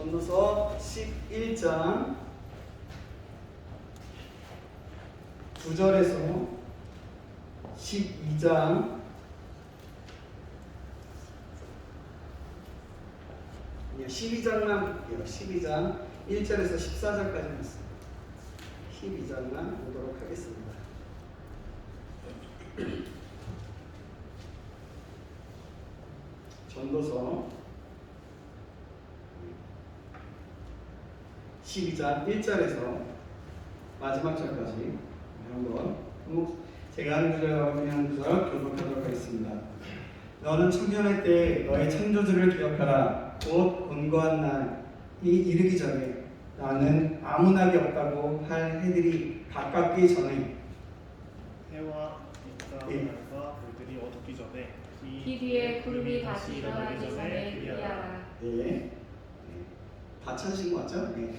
전도서 11장 9절에서 12장 12장만 볼게요. 12장 1절에서 14절까지 말씀. 12장만 보도록 하겠습니다. 전도서 12장 1절에서 마지막 절까지 한번 제가 하는 구절과 그냥 구절 교독하도록 하겠습니다. 너는 청년의 때 너의 창조주를 기억하라. 곧 곤고한 날이 이르기 전에 나는 아무 낙이 없다고 할 해들이 가깝기 전에 해와 빛과 예. 달과 별들이 어둡기 전에 기 뒤에 구름이 다시 일어나기 전에. 예. 네. 다 찾으신 거 맞죠? 네.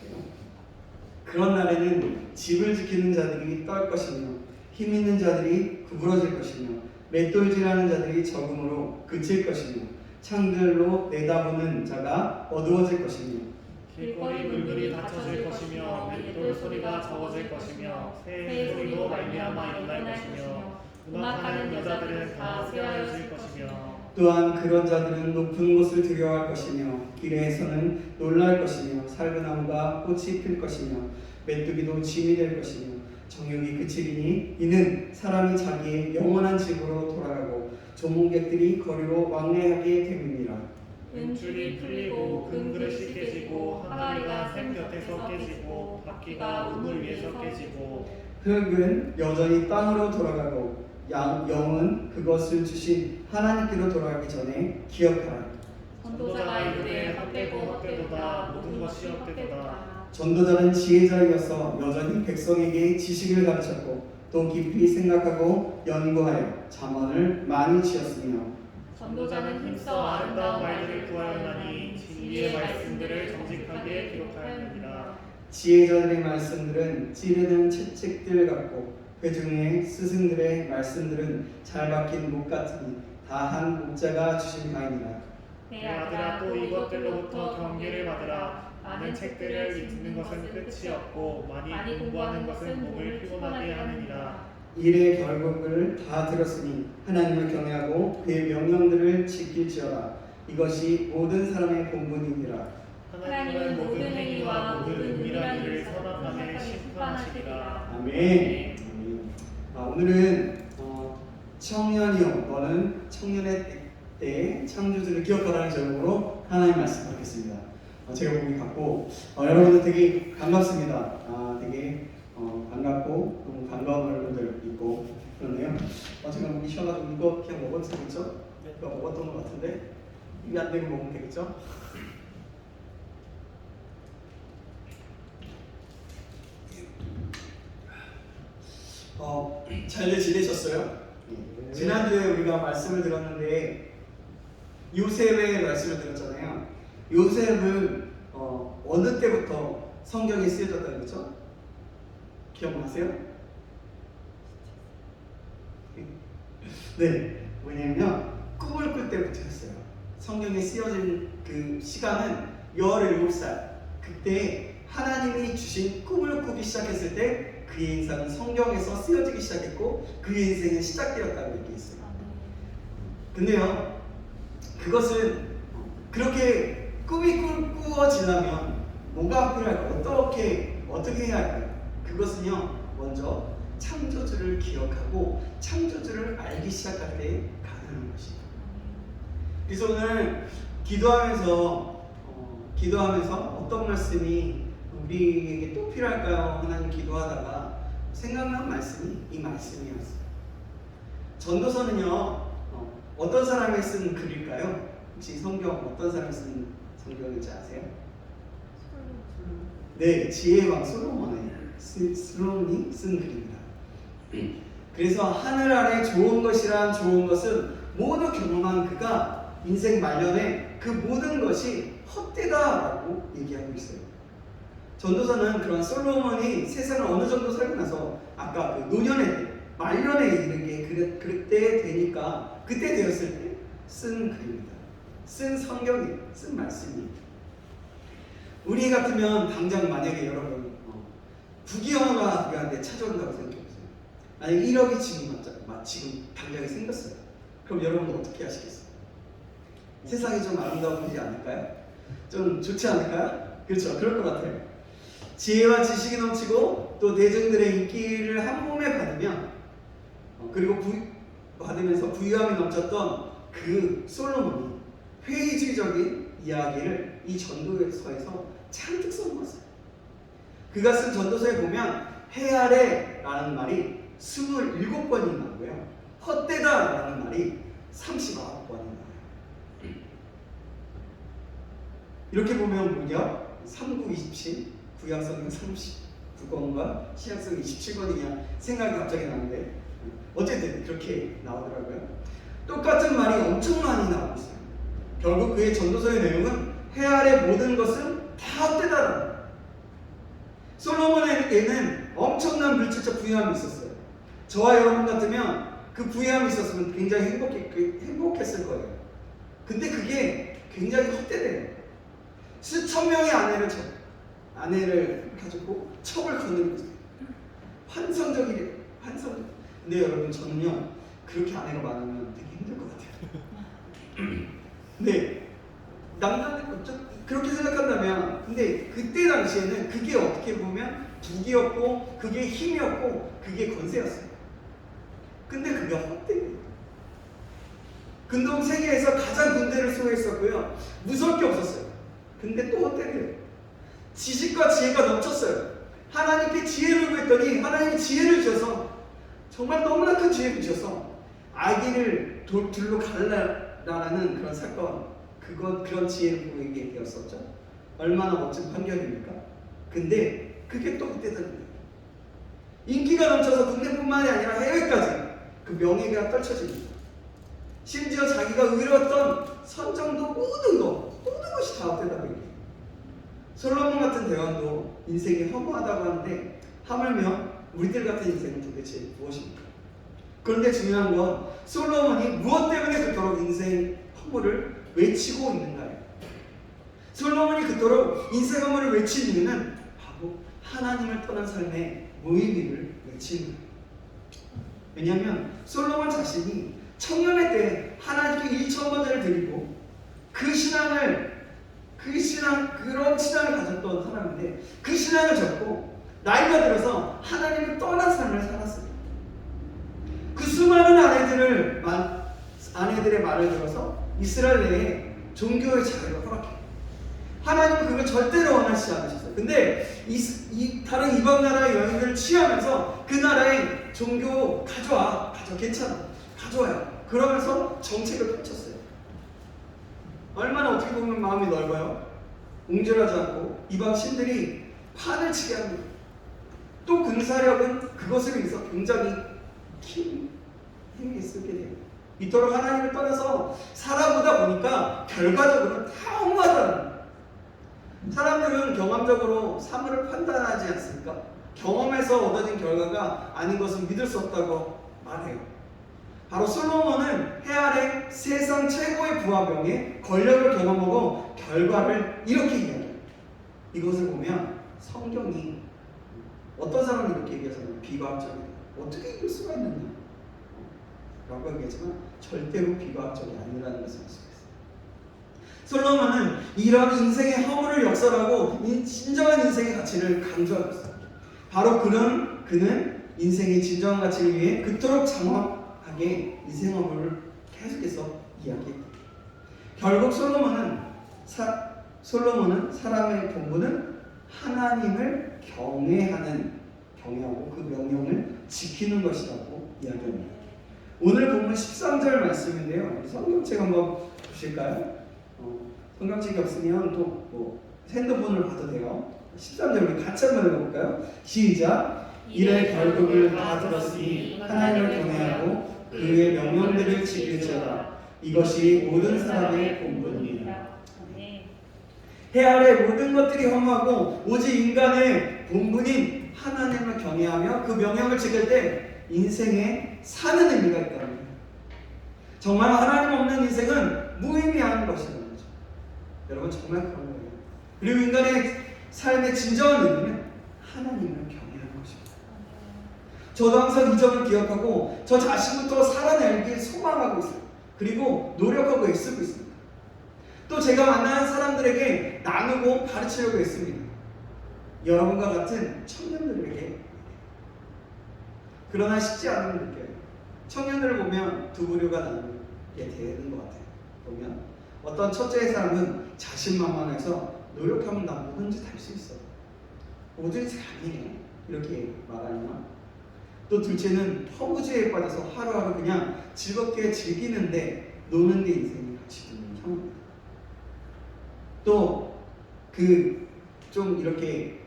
그런 날에는 집을 지키는 자들이 떨 것이며 힘 있는 자들이 구부러질 것이며 맷돌질하는 자들이 적음으로 그칠 것이며 창들로 내다보는 자가 어두워질 것이며 길거리 물들이 닫혀질 것이며 맷돌 소리가 적어질 것이며 새 소리로 말미암아 일어날 것이며 음악하는 여자들은 다 세하여질 것이며 또한 그런 자들은 높은 곳을 두려워할 것이며 길에서는 놀랄 것이며 살그나무가 꽃이 필 것이며 메뚜기도 짐이 될 것이며 정욕이 그치리니 이는 사람이 자기의 영원한 집으로 돌아가고 조문객들이 거리로 왕래하게 됨이니라. 은줄이 풀리고 금그릇이 깨지고 항아리가 샘 곁에서 깨지고 바퀴가 우물 위에서 깨지고 흙은 여전히 땅으로 돌아가고 양, 영은 그것을 주신 하나님께로 돌아가기 전에 기억하라. 전도자가 이르되 헛되고 헛되도다. 모든 것이 헛되도다. 전도자는 지혜자이어서 여전히 백성에게 지식을 가르쳤고 또 깊이 생각하고 연구하여 잠언을 많이 지었으며 전도자는 힘써 아름다운 말들을 구하였나니 진리의 말씀들을 정직하게 기록하였느니라. 지혜자들의 말씀들은 찌르는 채찍들 같고 회중의 스승들의 말씀들은 잘 박힌 목 같으니 다한 목자가 주신 바이니라. 내 아들아 또 이것들로부터 경계를 받으라. 많은 책들을 읽는 것은 끝이 없고 많이 공부하는 것은 몸을 피곤하게 하느니라. 일의 결국을 다 들었으니 하나님을 경외하고 그의 명령들을 지킬지어다. 이것이 모든 사람의 본분이니라. 하나님은 모든 행위와 모든 은밀한 일을 선악함에 심판하시리라. 아멘. 아, 오늘은 어, 청년이요 너는 청년의 때- 때 창조주를 기억하라는 제목으로 하나님 말씀 받겠습니다. 어, 제가 보기 같고 어, 여러분들 되게 반갑습니다. 아, 되게 어, 반갑고 너무 반가운 얼굴들 있고 그러네요. 어, 제가 목이 쉬어가지고 이거 그냥 먹어도 되겠죠? 이거 먹었던 것 같은데 입이 안 되고 먹으면 되겠죠? 어, 잘들 지내셨어요? 지난주에 우리가 말씀을 들었는데 요셉의 말씀을 들었잖아요. 요셉은 어, 어느 때부터 성경에 쓰여졌다는 거죠? 기억나세요? 네, 왜냐면 꿈을 꿀 때부터였어요. 성경에 쓰여진 그 시간은 17살. 그때 하나님이 주신 꿈을 꾸기 시작했을 때 그의 인생은 성경에서 쓰여지기 시작했고 그의 인생은 시작되었다고 얘기했어요. 근데요, 그것은 그렇게 꿈이 꾸- 꾸어지려면 뭐가 필요할까요? 어떻게 어떻게 해야 할까요? 그것은요, 먼저 창조주를 기억하고 창조주를 알기 시작할 때 가능한 것입니다. 그래서 오늘 기도하면서 어, 기도하면서 어떤 말씀이 우리에게 또 필요할까요? 하나님 기도하다가 생각난 말씀이 이 말씀이었어요. 전도서는요 어, 떤 사람이 쓴 글일까요? 혹시 성경 어떤 사람이 쓴 성경인지 아세요? 네, 지혜왕 솔로몬의 스- 솔로몬이 쓴 글입니다. 그래서 하늘 아래 좋은 것이란 좋은 것은 모두 경험한 그가 인생 말년에 그 모든 것이 헛되다라고 얘기하고 있어요. 전도사는 그런 솔로몬이 세상을 어느 정도 살고 나서 아까 그 노년에 때, 말년에 이르게 그- 그때 되니까 그때 되었을 때 쓴 글입니다. 쓴 성경이에요. 쓴 말씀이에요. 우리 같으면 당장 만약에 여러분 어, 부귀영화가 우리한테 찾아온다고 생각해보세요. 만약 1억이 지금 맞자, 막 지금 당장에 생겼어요. 그럼 여러분 어떻게 하시겠어요? 세상이 좀 아름다워지지 않을까요? 좀 좋지 않을까요? 그렇죠. 그럴 것 같아요. 지혜와 지식이 넘치고 또 대중들의 인기를 한 몸에 받으면 어, 그리고 부, 받으면서 부유함이 넘쳤던 그 솔로몬이 회의주의적인 이야기를 이 전도서에서 잔뜩 써놓았어요. 그가 쓴 전도서에 보면 해아래라는 말이 27번이 나오고요. 헛되다라는 말이 39번이 나와요. 이렇게 보면 무려 3927, 구 약성경 39권과 시약성경 27권이 그냥 생각이 갑자기 나는데 어쨌든 그렇게 나오더라고요. 똑같은 말이 엄청 많이 나오고 있어요. 결국 그의 전도서의 내용은 해 아래 모든 것은 다 거예요. 솔로몬에게는 엄청난 물질적 부유함이 있었어요. 저와 여러분 같으면 그 부유함이 있었으면 굉장히 행복했, 행복했을 거예요. 근데 그게 굉장히 헛되대요. 수천 명의 아내를 쳐, 아내를 가지고 첩을 거느리고 있어요. 환상적이래요. 환상적. 근데 여러분 저는요 그렇게 아내가 많으면 되게 힘들 것 같아요. 네. 남자들 좀 그렇게 생각한다면 근데 그때 당시에는 그게 어떻게 보면 북이었고 그게 힘이었고 그게 권세였어요. 근데 그게 헛되요 근동 세계에서 가장 군대를 소유했었고요. 무서울 게 없었어요. 근데 또 헛되래요. 지식과 지혜가 넘쳤어요. 하나님께 지혜를 구했더니 하나님이 지혜를 주셔서 정말 너무나 큰 지혜를 주셔서 아기를 돌, 둘로 갈라라는 그런 사건 그건 그런 지혜를 보이게 되었었죠. 얼마나 멋진 판결입니까? 근데 그게 또 거예요. 인기가 넘쳐서 국내뿐만이 아니라 해외까지 그 명예가 떨쳐집니다. 심지어 자기가 의뢰었던 선정도 모든 것 모든 것이 다 헛되다고 얘기해요. 솔로몬 같은 대왕도 인생이 허무하다고 하는데 하물며 우리들 같은 인생은 도대체 무엇입니까? 그런데 중요한 건 솔로몬이 무엇 때문에 그토록 인생 허무를 외치고 있는가요? 솔로몬이 그토록 인생 허무를 외치는 이유는 바로 하나님을 떠난 삶의 무의미를 외치는 거예요. 왜냐하면 솔로몬 자신이 청년의 때 하나님께 일천번제를 드리고 그 신앙을 그 신앙 그런 신앙을 가졌던 사람인데 그 신앙을 접고 나이가 들어서 하나님을 떠난 삶을 살았어요. 그 수많은 아내들을 만- 아내들의 말을 들어서 이스라엘 내에 종교의 자유를 허락해요. 하나님은 그걸 절대로 원하시지 않으셨어요. 근데 이, 이 다른 이방 나라의 여인들을 취하면서 그 나라의 종교 가져와, 가져 괜찮아, 가져와요. 그러면서 정책을 펼쳤어요. 얼마나 어떻게 보면 마음이 넓어요. 옹졸하지 않고 이방 신들이 판을 치게 합니다. 또 군사력은 그것을 위해서 굉장히 힘, 힘이 쓰게 돼요. 이토록 하나님을 떠나서 살아보다 보니까 결과적으로 다 거예요. 사람들은 경험적으로 사물을 판단하지 않습니까? 경험에서 얻어진 결과가 아닌 것은 믿을 수 없다고 말해요. 바로 솔로몬은 해 아래 세상 최고의 부하병의 권력을 경험하고 결과를 이렇게 이야기해요. 이것을 보면 성경이 어떤 사람이 이렇게 얘기하잖아요. 비과학적이다. 어떻게 이럴 수가 있느냐? 라고 얘기하지만 절대로 비과학적이 아니라는 것을 알 수가 있어요. 솔로몬은 이러한 인생의 허물을 역설하고 이 진정한 인생의 가치를 강조하고 있어요. 바로 그런 그는 인생의 진정한 가치를 위해 그토록 장황 하게 인생 허물을 계속해서 이야기했다. 결국 솔로몬은 사, 솔로몬은 사람의 본분은 하나님을 경외하는 경외하고 그 명령을 지키는 것이라고 이야기합니다. 오늘 본문 13절 말씀인데요. 성경책 한번 보실까요? 어, 성경책이 없으면 또뭐 핸드폰을 봐도 돼요. 13절 우리 같이 한번 읽어볼까요? 시작. 이래 결국을 다 들었으니 하나님을 경외하고 그의 명령들을 지킬지어다. 이것이 모든 사람의. 아멘. 해 아래 모든 것들이 허무하고 오직 인간의 본분인 하나님을 경외하며 그 명령을 지킬 때 인생에 사는 의미가 거예요. 정말 하나님 없는 인생은 무의미한 것이라는 거죠. 여러분 정말 그런 거예요. 그리고 인간의 삶의 진정한 의미는 하나님을 것입니다. 저도 항상 이 점을 기억하고 저 자신부터 살아내길 소망하고 있어요. 그리고 노력하고 애쓰고 있습니다. 또 제가 만나는 사람들에게 나누고 가르치려고 했습니다. 여러분과 같은 청년들에게 그러나 쉽지 않은 느껴요. 청년들을 보면 두 부류가 나누게 되는 것 같아요. 보면 어떤 첫째의 사람은 자신만만해서 노력하면 나 뭐든지 할 수 있어. 뭐든지 가능해. 이렇게 말하면 또 둘째는 허무주의에 빠져서 하루하루 그냥 즐겁게 즐기는데 노는 데 인생이 같이 두는 형입니다. 또 그 좀 이렇게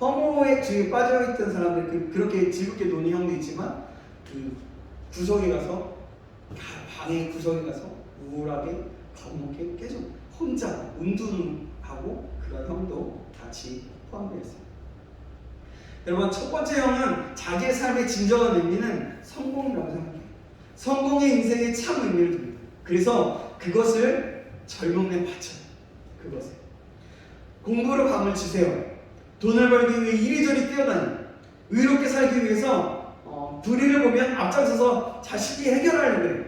허무의 주의에 빠져 있던 사람들 그, 그렇게 즐겁게 노는 형도 있지만 그 구석에 가서 가- 방의 구석에 가서 우울하게 겁먹게 계속 혼자 운둔하고 그런 형도 같이 포함되어 있습니다. 여러분 첫 번째 형은 자기의 삶의 진정한 의미는 성공이라고 생각해요. 성공의 인생의 참 의미를 둡니다. 그래서 그것을 젊음에 바쳐요. 그것을 공부로 감을 주세요. 돈을 벌기 위해 이리저리 뛰어다니 의롭게 살기 위해서 어, 불의를 보면 앞장서서 자식이 해결하려고 해요.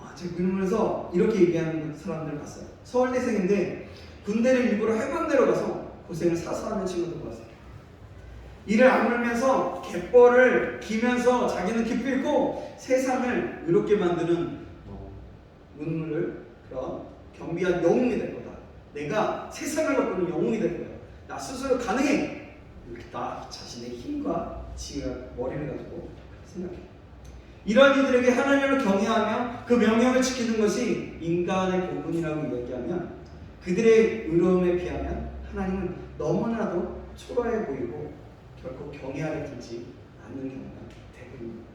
와, 제가 그러면서 이렇게 얘기하는 사람들 봤어요. 서울대생인데 군대를 일부러 해병대로 가서 고생을 사서 하는 친구도 봤어요. 이를 악물면서 갯벌을 기면서 자기는 기필고 세상을 의롭게 만드는 어, 눈물을 그런 경비한 영웅이 될 거다. 내가 세상을 바꾸는 영웅이 될 거야. 나 스스로 가능해. 이렇게 나 자신의 힘과 지혜와 머리를 가지고 생각해. 이러한 이들에게 하나님을 경외하며 그 명령을 지키는 것이 인간의 본분이라고 이야기하면 그들의 의로움에 비하면 하나님은 너무나도 초라해 보이고 결코 경외하게 되지 않는 경우가 대부분입니다.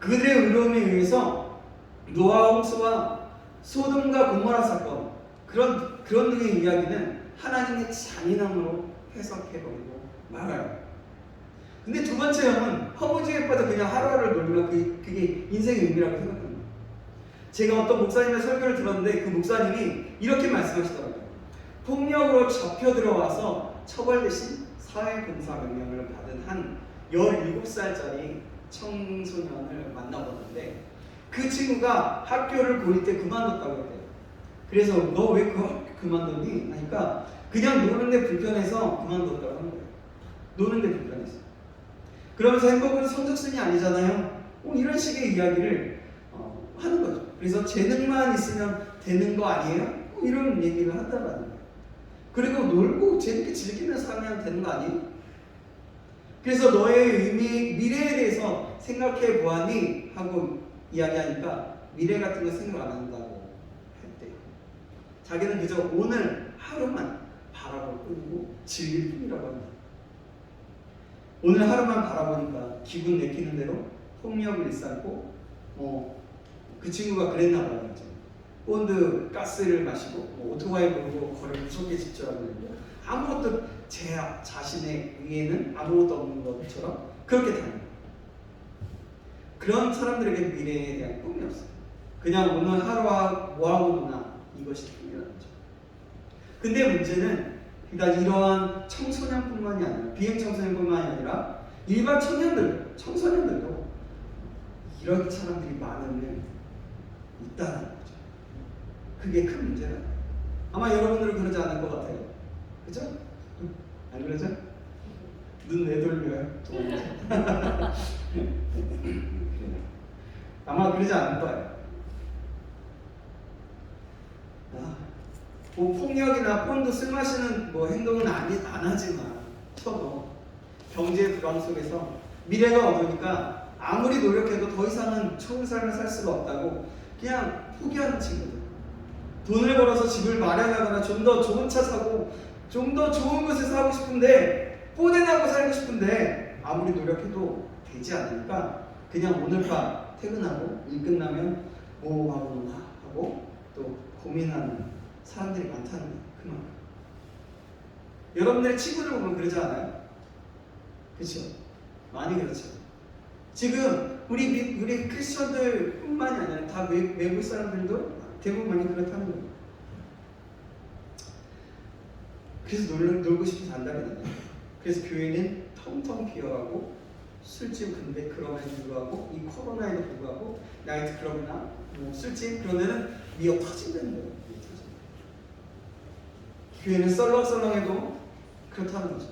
그들의 의로움에 의해서 노아 홍수와 소돔과 고모라 사건 그런 그런 등의 이야기는 하나님의 잔인함으로 해석해버리고 말아요. 근데 두 번째 형은 허무주의에 빠져 그냥 하루하루를 놀면 그, 그게 인생의 의미라고 생각합니다. 제가 어떤 목사님의 설교를 들었는데 그 목사님이 이렇게 말씀하시더라고요. 폭력으로 잡혀 들어와서 처벌 대신 사회봉사 명령을 받은 한 17살짜리 청소년을 만나봤는데 그 친구가 학교를 고일 때 그만뒀다고 했대요. 그래서 너 왜 그, 그만뒀니? 하니까 그냥 노는데 불편해서 그만뒀다고 한 거예요. 노는데 불편해서. 그러면서 행복은 성적순이 아니잖아요. 뭐 이런 식의 이야기를 어, 하는 거죠. 그래서 재능만 있으면 되는 거 아니에요? 뭐 이런 얘기를 한다는 거예요. 그리고 놀고 재밌게 즐기면서 살면 되는 거 아니에요? 그래서 너의 의미, 미래에 대해서 생각해 보았니? 하고 이야기하니까 미래 같은 거 생각 안 한다고 했대요. 자기는 그저 오늘 하루만 바라볼 뿐이고 즐길 뿐이라고 합니다. 오늘 하루만 바라보니까 기분 내키는 대로 폭력을 일삼고 뭐그 친구가 그랬나 봐요. 본드 가스를 마시고 뭐 오토바이 몰고 거리 무섭게 있고 아무것도 제 자신의 위에는 아무것도 없는 것처럼 그렇게 다녀요. 그런 사람들에게 미래에 대한 꿈이 없어요. 그냥 오늘 하루와 뭐하고 노나 이것이 꿈이라는 거죠. 근데 문제는 그러니까 이러한 청소년뿐만이 아니라 비행 청소년뿐만이 아니라 일반 청년들, 청소년들도 이런 사람들이 많으면 있다는. 그게 큰 문제다. 아마 여러분들은 그러지 않을 것 같아요. 그죠? 안 그러죠? 눈 내돌려요. 아마 그러지 않을 거예요. 아, 뭐 폭력이나 폰도 술 마시는 뭐 행동은 아니, 안 하지만 쳐도 경제 불황 속에서 미래가 어두우니까 아무리 노력해도 더 이상은 좋은 삶을 살 수가 없다고 그냥 포기하는 친구들. 돈을 벌어서 집을 마련하거나 좀 더 좋은 차 사고 좀 더 좋은 곳에 사고 싶은데 뽀대나고 살고 싶은데 아무리 노력해도 되지 않으니까 그냥 오늘 밤 퇴근하고 일 끝나면 뭐 하고 나 하고 또 고민하는 사람들이 많다는 거예요. 그만. 여러분들의 친구들 보면 그러지 않아요? 그렇죠? 많이 그렇죠. 지금 우리 미- 우리 크리스천들뿐만이 아니라 다 외, 외국 사람들도 대부분 많이 그렇다는 거예요. 그래서 놀, 놀고 싶어서 안다잖아요. 그래서 교회는 텅텅 비어가고 술집 근데 그럼에도 불구하고 이 코로나에도 불구하고 나이트 클럽이나 뭐 술집 데는 미어 터진다는 거예요. 교회는 썰렁썰렁해도 그렇다는 거죠.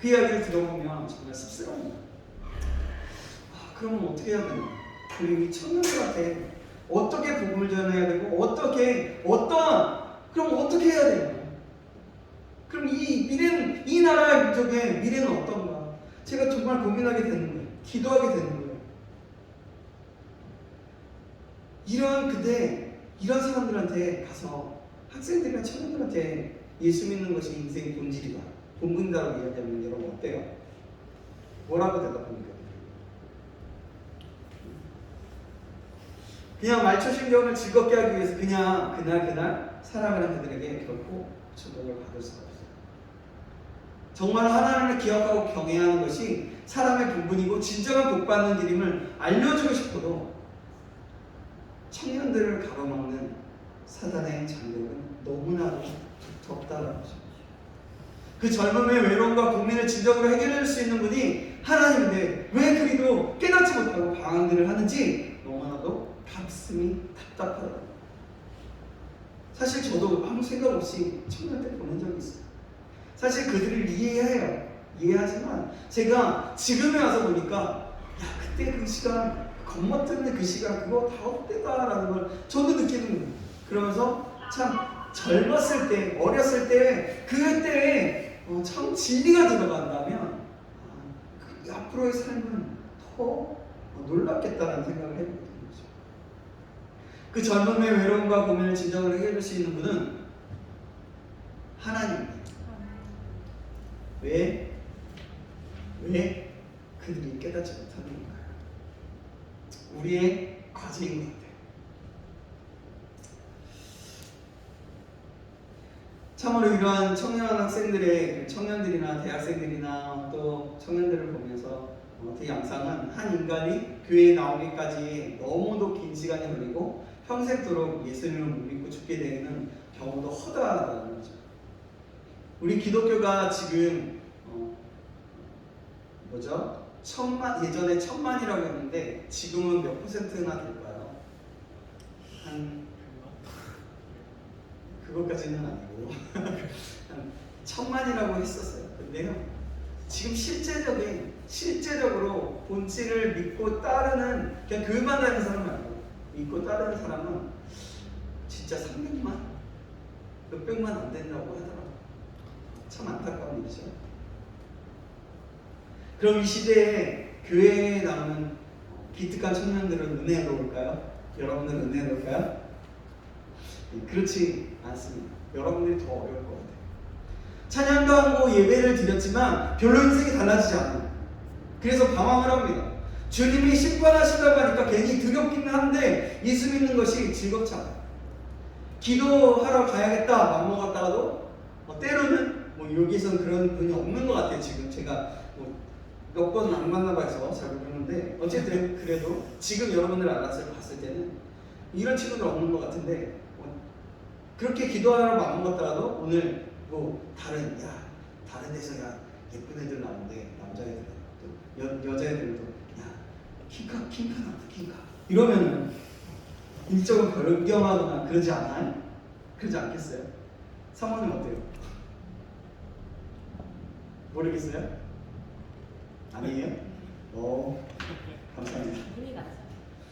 그 이야기를 들어보면 정말 씁쓸합니다. 아, 그러면 어떻게 해야 되나? 그리고 이 청년들한테 어떻게 복음을 전해야 되고 어떻게 어떤 그럼 어떻게 해야 되나? 그럼 이 미래는 이 나라의 민족의 미래는 어떤가? 제가 정말 고민하게 되는 거예요. 기도하게 되는 거예요. 이런 근데 이런 사람들한테 가서 학생들이나 청년들한테 예수 믿는 것이 인생의 본질이다. 본분이다라고 이야기하면 여러분 어때요? 뭐라고 대답합니까? 그냥 말초신경을 즐겁게 하기 위해서 그냥 그날 그날 살아가는 그들에게 결코 축복을 받을 수가 없어요. 정말 하나님을 기억하고 경외하는 것이 사람의 본분이고 진정한 복받는 길임을 알려주고 싶어도 청년들을 가로막는 사단의 장벽은 너무나도 두텁다는 거죠. 그 젊음의 외로움과 고민을 진정으로 해결할 수 있는 분이 하나님인데 왜 그리도 깨닫지 못하고 방황들을 하는지 너무나도 가슴이 답답하다. 사실 저도 아무 생각 없이 청년 때 보낸 적이 있어요. 사실 그들을 이해해요. 이해하지만 제가 지금에 와서 보니까 야 그때 그 시간 겉멋들는 그 시간 그거 다 헛되다라는 걸 저도 느끼는 거예요. 그러면서 참 젊었을 때 어렸을 때 그때에 어, 참 진리가 들어간다면 아, 그 앞으로의 삶은 더 어, 놀랍겠다는 생각을 거죠. 그 젊음의 외로움과 고민을 진정으로 해결할 수 있는 분은 하나님입니다. 왜? 왜 그들이 깨닫지 못하는 건가요? 우리의 과제인 것 같아요. 참으로 이러한 청년 학생들의 청년들이나 대학생들이나 또 청년들을 보면서 어, 그 양상은 한 인간이 교회에 나오기까지 너무도 긴 시간이 걸리고 평생도록 예수님을 못 믿고 죽게 되는 경우도 허다하다는 거죠. 우리 기독교가 지금 어, 뭐죠? 천만 예전에 천만이라고 했는데 지금은 몇 퍼센트나 될까요? 한 그것까지는 아니고 한 천만이라고 했었어요. 근데요 지금 실제적인 실제적으로 본질을 믿고 따르는 그냥 교회만 다니는 사람 말고 믿고 따르는 사람은 진짜 300만 몇백만 안 된다고 하더라고요. 참 안타까운 일이죠. 그럼 이 시대에 교회에 나오는 기특한 청년들은 은혜로울까요? 여러분들은 은혜로울까요? 네, 그렇지 않습니다. 여러분들이 더 어려울 것 같아요. 찬양도 하고 예배를 드렸지만 별로 인생이 달라지지 않아요. 그래서 방황을 합니다. 주님이 심판하시려고 하니까 괜히 두렵기는 한데 예수 믿는 것이 즐겁지 않아요. 기도하러 가야겠다 맘 먹었다가도 뭐 때로는 뭐 여기선 그런 분이 없는 것 같아요. 지금 제가 뭐 몇 번 안 만나봐서 잘 모르는데 어쨌든 그래도 지금 여러분들 알아서 봤을 때는 이런 친구들 없는 것 같은데 뭐 그렇게 기도하러 마음 먹었다가도 오늘 뭐 다른 야 다른 데서 야 예쁜 애들 나오는데 남자애들 또 여, 여자애들도 야 킹카 킹카 나왔다 킹카 이러면은 일정을 변경하거나 그러지 않아요? 그러지 않겠어요? 사모님 어때요? 모르겠어요? 아니에요? 어 감사합니다.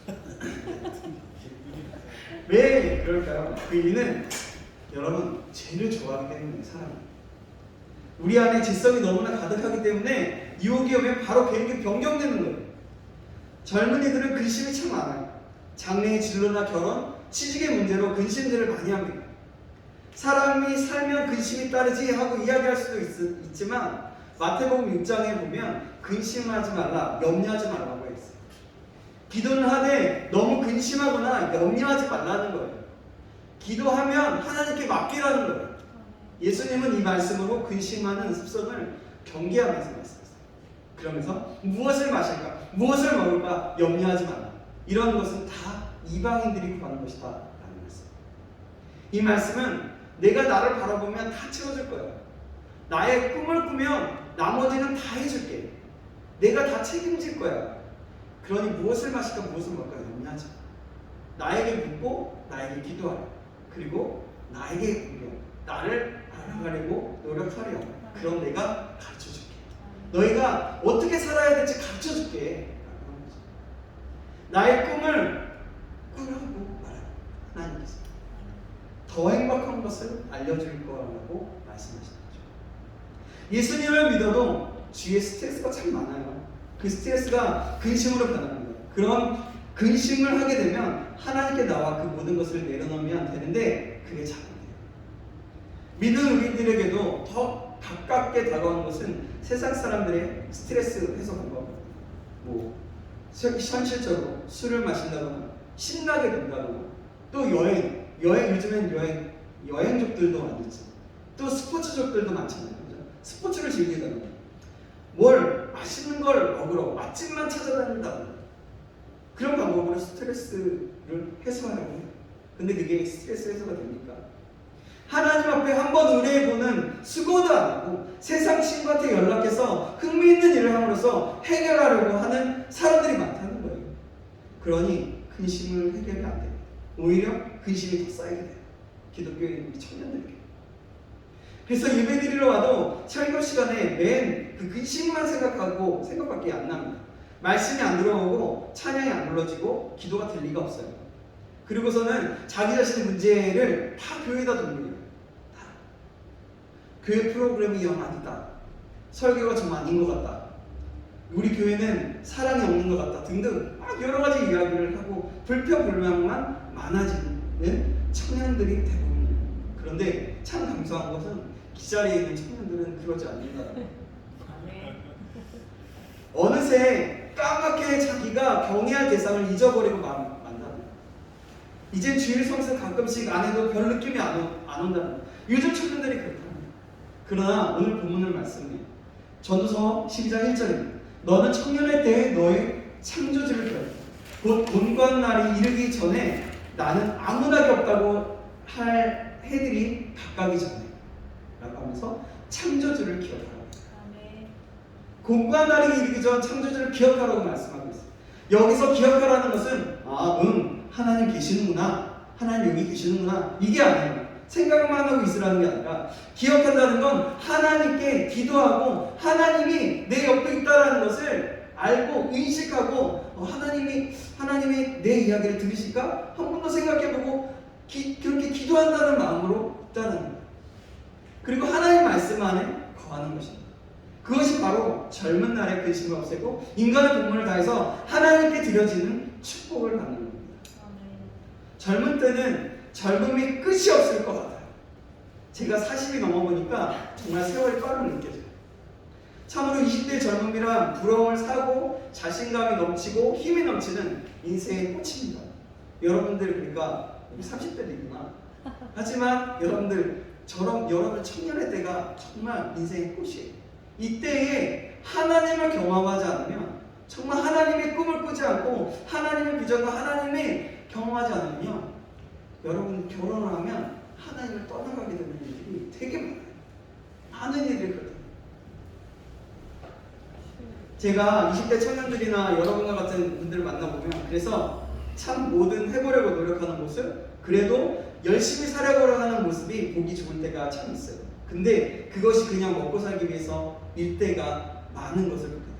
왜 그럴까요? 그 이유는 여러분 죄를 좋아하기 때문에 사람이 우리 안에 죄성이 너무나 가득하기 때문에 유혹이 오면 바로 계획이 변경되는 거예요. 젊은이들은 근심이 참 많아요. 장래의 진로나 결혼, 취직의 문제로 근심들을 많이 합니다. 사람이 살면 근심이 따르지 하고 이야기할 수도 있, 지만 마태복음 6장에 보면 근심하지 말라, 염려하지 말라고 했어요. 기도를 하되 너무 근심하거나 염려하지 말라는 거예요. 기도하면 하나님께 맡기라는 거예요. 예수님은 이 말씀으로 근심하는 습성을 경계하면서 말씀했어요. 그러면서 무엇을 마실까, 무엇을 먹을까 염려하지 말라. 이런 것은 다 이방인들이 구하는 것이다. 라는 말씀. 이 말씀은 내가 나를 바라보면 다 채워질 거예요. 나의 꿈을 꾸면 나머지는 다 해줄게. 내가 다 책임질 거야. 그러니 무엇을 마실까 무엇을 먹을까 염려하지 마. 나에게 묻고 나에게 기도하라. 그리고 나에게 공경. 나를 알아가려고 노력하려. 그럼 내가 가르쳐. 너희가 어떻게 살아야 될지 가르쳐 줄게. 나의 꿈을 꾸라고 말하라. 하나님께서 더 행복한 것을 알려줄 거라고 말씀하시는 거죠. 예수님을 믿어도 주위에 스트레스가 참 많아요. 그 스트레스가 근심으로 거예요. 그런 근심을 하게 되면 하나님께 나와 그 모든 것을 내려놓으면 되는데 그게 잘안 돼요. 믿는 우리들에게도 더 가깝게 다가오는 것은 세상 사람들의 스트레스 해소 방법. 뭐 현- 현실적으로 술을 마신다거나 신나게 된다거나 또 여행, 여행 요즘엔 여행 여행족들도 있죠. 또 스포츠족들도 많잖아요. 그죠? 스포츠를 즐기다거나 뭘 맛있는 걸 먹으러 맛집만 찾아다닌다거나 그런 방법으로 스트레스를 해소하려고 해요. 근데 그게 스트레스 해소가 됩니까? 하나님 앞에 한번 의뢰해보는 수고도 안 하고 세상 친구한테 연락해서 흥미있는 일을 함으로써 해결하려고 하는 사람들이 많다는 거예요. 그러니 근심을 해결이 안 돼요. 오히려 근심이 더 쌓이게 돼요. 기독교인 청년들에게. 그래서 예배 드리러 와도 설교 시간에 맨 그 근심만 생각하고 생각밖에 안 납니다. 말씀이 안 들어오고 찬양이 안 불러지고 기도가 될 리가 없어요. 그리고서는 자기 자신의 문제를 다 교회에다 돌립니다. 다. 교회 프로그램이 영 아니다. 설교가 좀 아닌 것 같다. 우리 교회는 사랑이 없는 것 같다. 등등 막 여러 가지 이야기를 하고 불평불만만 많아지는 청년들이 대부분이에요. 그런데 참 감사한 것은 기자리에 있는 청년들은 그러지 않는다. 어느새 까맣게 자기가 경외할 대상을 잊어버리고 만, 만나는 이제 주일 성수 가끔씩 안 해도 별 느낌이 안, 오, 안 온다는. 요즘 청년들이 그렇답니다. 그러나 오늘 본문을 말씀해 전도서 12장 1절입니다. 너는 청년의 때에 너의 창조주를 배워 곧 본관 날이 이르기 전에 나는 아무나게 없다고 할 해들이 가까기 전에 라고 하면서 창조주를 기억하라. 공간 날이 이르기 전 창조주를 기억하라고 말씀하고 있어요. 여기서 기억하라는 것은 아, 응, 하나님 계시는구나. 하나님 여기 계시는구나. 이게 아니에요. 생각만 하고 있으라는 게 아니라 기억한다는 건 하나님께 기도하고 하나님이 내 옆에 있다라는 것을 알고 인식하고 어, 하나님이 하나님이 내 이야기를 들으실까 한 번 더 생각해보고 기- 그렇게 기도한다는 마음으로 있다는 거예요. 그리고 하나님 말씀 안에 거하는 것입니다. 그것이 바로 젊은 날의 근심을 없애고 인간의 본문을 다해서 하나님께 드려지는 축복을 받는 겁니다. 젊은 때는 젊음이 끝이 없을 것 같아요. 제가 40이 넘어보니까 정말 세월이 빠르게 느껴져요. 참으로 20대 젊음이란 부러움을 사고 자신감이 넘치고 힘이 넘치는 인생의 꽃입니다. 여러분들 그러니까 우리 30대들이구나. 하지만 여러분들 저런 여러분 청년의 때가 정말 인생의 꽃이에요. 이때에 하나님을 경험하지 않으면 정말 하나님의 꿈을 꾸지 않고 하나님의 비전과 하나님의 경험하지 않으면 여러분 결혼을 하면 하나님을 떠나가게 되는 일들이 되게 많아요. 많은 일들이 그렇다. 제가 20대 청년들이나 여러분과 같은 분들을 만나보면 그래서 참 뭐든 해보려고 노력하는 모습 그래도 열심히 살려고 하는 모습이 보기 좋을 때가 참 있어요. 근데 그것이 그냥 먹고 살기 위해서 일 때가 많은 것을 보게 돼요.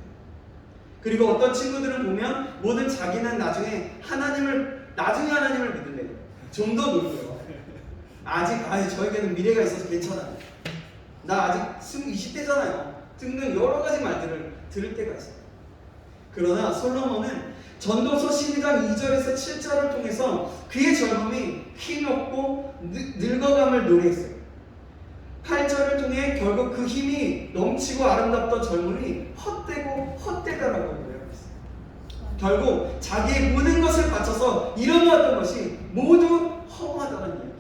그리고 어떤 친구들은 보면 뭐든 자기는 나중에 하나님을 나중에 하나님을 믿을래요. 좀 더 놀고요. 아직 아직 저에게는 미래가 있어서 괜찮아요. 나 아직 20대잖아요. 등등 여러 가지 말들을 들을 때가 있어요. 그러나 솔로몬은 전도서 12장 2절에서 7절을 통해서 그의 젊음이 힘없고 늙- 늙어감을 노래했어요. 8절을 통해 결국 그 힘이 넘치고 아름답던 젊음이 헛되고 헛되다라고 노래하고 있어요. 결국 자기의 모든 것을 바쳐서 이뤄놓았던 것이 모두 허무하다는 이야기예요.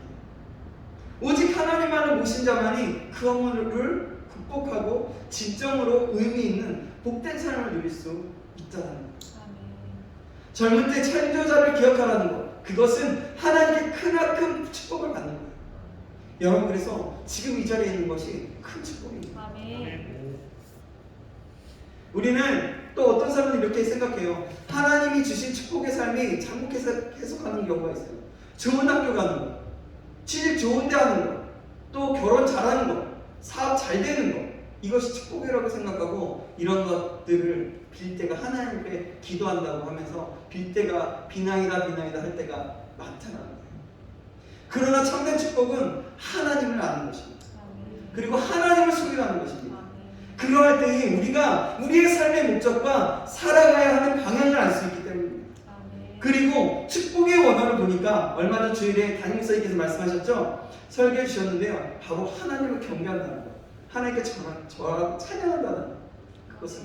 오직 하나님만을 모신 자만이 그 허무를 극복하고 진정으로 의미 있는 복된 삶을 누릴 수 있다는 것. 젊은 때 창조자를 기억하라는 것. 그것은 하나님께 크나큰 축복을 받는 거예요. 여러분 그래서 지금 이 자리에 있는 것이 큰 축복입니다. 아멘. 우리는 또 어떤 사람은 이렇게 생각해요. 하나님이 주신 축복의 삶이 잘못해서 해석하는 경우가 있어요. 좋은 학교 가는 거, 취직 좋은 데 하는 거, 또 결혼 잘하는 거, 사업 잘 되는 거, 이것이 축복이라고 생각하고 이런 것들을 빌 때가 하나님 앞에 기도한다고 하면서 빌 때가 비나이다 비나이다 할 때가 많다는 거예요. 그러나 참된 축복은 하나님을 아는 것입니다. 그리고 하나님을 소유하는 것입니다. 그러할 때에 우리가 우리의 삶의 목적과 살아가야 하는 방향을 알 수 있기 때문입니다. 아멘. 그리고 축복의 원어를 보니까 얼마 전 주일에 담임선생님께서 말씀하셨죠? 설교해 주셨는데요. 바로 하나님을 경배한다는 거. 하나님께 저랑 찬양한다는 거. 그것을.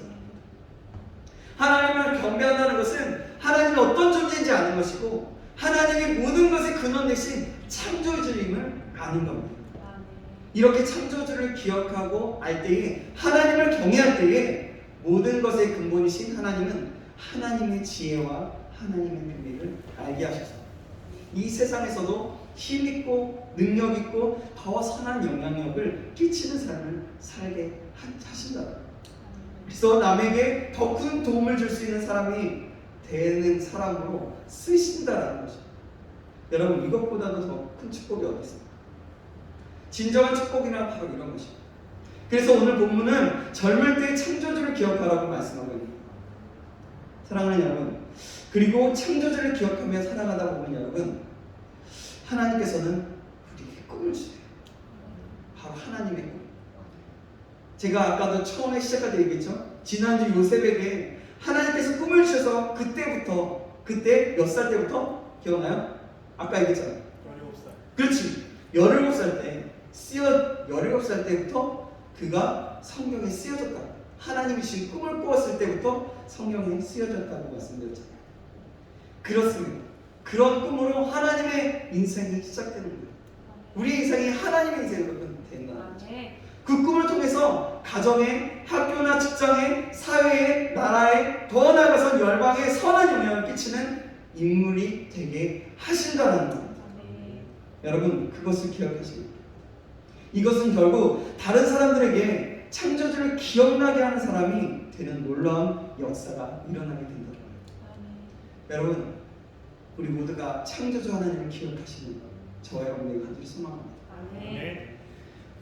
하나님을 경배한다는 것은 하나님이 어떤 존재인지 아는 것이고 하나님이 모든 것의 근원 대신 창조주임을 아는 겁니다. 이렇게 창조주를 기억하고 알 때에 하나님을 경외할 때에 모든 것의 근본이신 하나님은 하나님의 지혜와 하나님의 비밀을 알게 하셔서 이 세상에서도 힘 있고 능력 있고 더 선한 영향력을 끼치는 삶을 살게 하- 하신다. 그래서 남에게 더 큰 도움을 줄 수 있는 사람이 되는 사람으로 쓰신다라는 것입니다. 여러분 이것보다도 더 큰 축복이 어디 있습니까? 진정한 축복이란 바로 이런 것입니다. 그래서 오늘 본문은 젊을 때 창조주를 기억하라고 말씀하고 있습니다. 사랑하는 여러분, 그리고 창조주를 기억하며 살아가다 보면 여러분, 하나님께서는 우리에게 꿈을 주세요. 바로 하나님의 꿈. 제가 아까도 처음에 시작할 때 얘기했죠. 지난주 요셉에게 하나님께서 꿈을 주셔서 그때부터 그때 몇 살 때부터 기억나요? 아까 얘기했잖아요. 17살. 그렇지. 17살 때 쓰여 17살 때부터 그가 성경에 쓰여졌다. 하나님이 주신 꿈을 꾸었을 때부터 성경에 쓰여졌다고 말씀드렸잖아요. 그렇습니다. 그런 꿈으로 하나님의 인생이 시작되는 거예요. 우리의 인생이 하나님의 인생으로 된다. 아멘. 그 꿈을 통해서 가정에, 학교나 직장에, 사회에, 나라에 더 나아가서 열방에 선한 영향을 끼치는 인물이 되게 하신다는 겁니다. 아멘. 여러분 그것을 기억하십니다. 이것은 결국 다른 사람들에게 창조주를 기억나게 하는 사람이 되는 놀라운 역사가 일어나게 된다는 거예요. 여러분 우리 모두가 창조주 하나님을 기억하시는 저와 여러분에게 간절히 소망합니다. 아멘.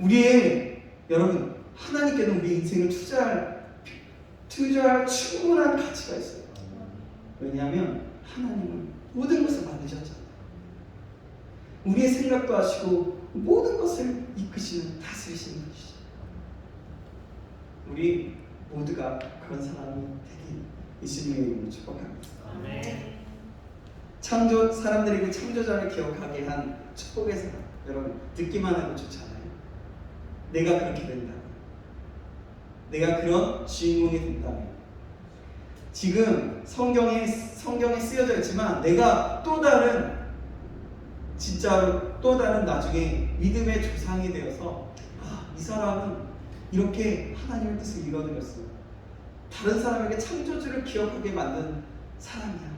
우리의 여러분 하나님께는 우리 인생을 투자할 투자할 충분한 가치가 있어요. 왜냐하면 하나님은 모든 것을 만드셨잖아요. 우리의 생각도 하시고 모든 것을 이끄시는 다스리시는 분이시죠. 우리 모두가 그런 사람이 되길 예수님의 이름으로 축복합니다. 아멘. 창조 사람들에게 창조자를 기억하게 한 축복의 사람 여러분 듣기만 해도 좋잖아요. 내가 그렇게 된다. 내가 그런 주인공이 된다면 지금 성경에 성경에 쓰여져 있지만 내가 또 다른 진짜로 또 다른 나중에 믿음의 조상이 되어서 아, 이 사람은 이렇게 하나님의 뜻을 이뤄드렸어. 다른 사람에게 창조주를 기억하게 만든 사람이야.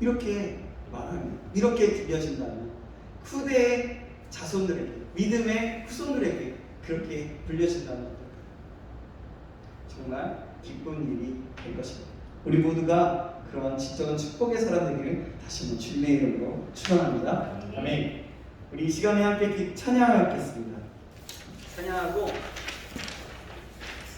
이렇게 말하면 이렇게 들려진다면 후대의 자손들에게 믿음의 후손들에게 그렇게 불려진다면 어떨까요? 정말 기쁜 일이 될 것입니다. 우리 모두가 그런 진정한 축복의 사람 되기를 다시 한번 주님의 이름으로 축원합니다. 아멘. 우리 이 시간에 함께 기- 찬양하겠습니다. 찬양하고